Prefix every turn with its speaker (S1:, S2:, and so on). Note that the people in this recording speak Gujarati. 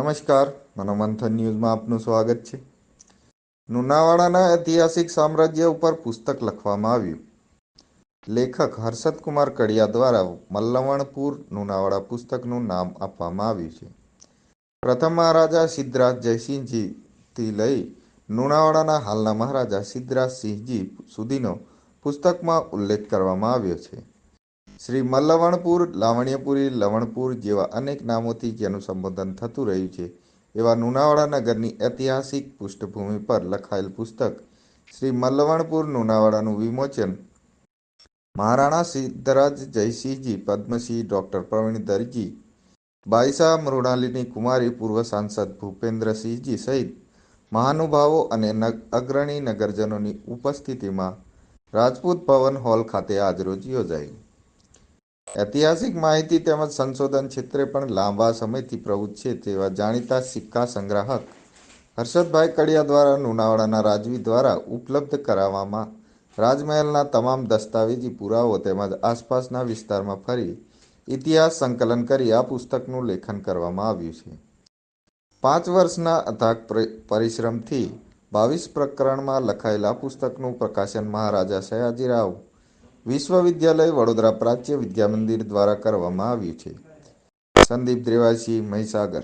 S1: નમસ્કાર, મનોમંથન ન્યૂઝમાં આપનું સ્વાગત છે. લુણાવાડાના ઐતિહાસિક સામ્રાજ્ય ઉપર પુસ્તક લખવામાં આવ્યું. લેખક હર્ષદ કુમાર કડિયા દ્વારા મલ્લવણપુર લુણાવાડા પુસ્તકનું નામ આપવામાં આવ્યું છે. પ્રથમ મહારાજા સિદ્ધરાજ જયસિંહજીથી લઈ લુણાવાડાના હાલના મહારાજા સિદ્ધરાજસિંહજી સુધીનો પુસ્તકમાં ઉલ્લેખ કરવામાં આવ્યો છે. શ્રી મલ્લવણપુર, લાવણ્યપુરી, લવણપુર જેવા અનેક નામોથી જેનું સંબોધન થતું રહ્યું છે. એવા લુણાવાડા નગરની ઐતિહાસિક પૃષ્ઠભૂમિ પર લખાયેલ પુસ્તક શ્રી મલ્લવણપુર લુણાવાડાનું વિમોચન મહારાણા સિદ્ધરાજ જયસિંહજી, પદ્મશ્રી ડૉક્ટર પ્રવીણ દરજી, બાઈસા મૃણાલિની કુમારી, પૂર્વ સાંસદ ભૂપેન્દ્રસિંહજી સહિત મહાનુભાવો અને અગ્રણી નગરજનોની ઉપસ્થિતિમાં રાજપૂત ભવન હોલ ખાતે આજરોજ યોજાઈ. ઐતિહાસિક માહિતી તેમજ સંશોધન ક્ષેત્રે પણ લાંબા સમયથી પ્રવૃત્ત છે તેવા જાણીતા સિક્કા સંગ્રાહક હર્ષદભાઈ કડિયા દ્વારા લુણાવાડાના રાજવી દ્વારા ઉપલબ્ધ કરાવવામાં રાજમહેલના તમામ દસ્તાવેજી પુરાવો તેમજ આસપાસના વિસ્તારમાં ફરી ઇતિહાસ સંકલન કરી આ પુસ્તકનું લેખન કરવામાં આવ્યું છે. પાંચ વર્ષના અથાગ પરિશ્રમથી બાવીસ પ્રકરણમાં લખાયેલા પુસ્તકનું પ્રકાશન મહારાજા સયાજીરાવ વિશ્વવિદ્યાલય વડોદરા પ્રાચ્ય વિદ્યા મંદિર દ્વારા કરવામાં આવ્યું છે. સંદીપ દ્રેવાસી મહીસાગર.